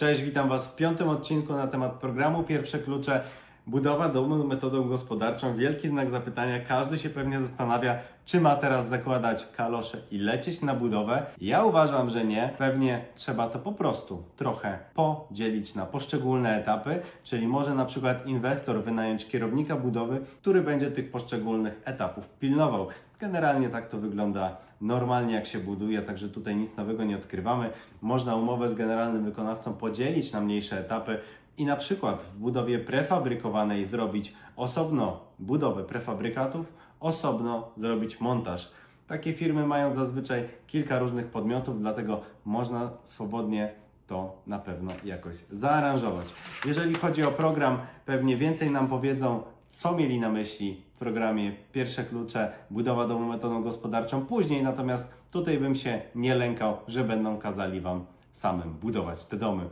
Cześć, witam Was w piątym odcinku na temat programu Pierwsze Klucze. Budowa domu metodą gospodarczą. Wielki znak zapytania. Każdy się pewnie zastanawia, czy ma teraz zakładać kalosze i lecieć na budowę. Ja uważam, że nie. Pewnie trzeba to po prostu trochę podzielić na poszczególne etapy, czyli może na przykład inwestor wynająć kierownika budowy, który będzie tych poszczególnych etapów pilnował. Generalnie tak to wygląda normalnie, jak się buduje, także tutaj nic nowego nie odkrywamy. Można umowę z generalnym wykonawcą podzielić na mniejsze etapy i na przykład w budowie prefabrykowanej zrobić osobno budowę prefabrykatów, osobno zrobić montaż. Takie firmy mają zazwyczaj kilka różnych podmiotów, dlatego można swobodnie to na pewno jakoś zaaranżować. Jeżeli chodzi o program, pewnie więcej nam powiedzą, co mieli na myśli w programie Pierwsze Klucze, budowa domu metodą gospodarczą później, natomiast tutaj bym się nie lękał, że będą kazali Wam samym budować te domy.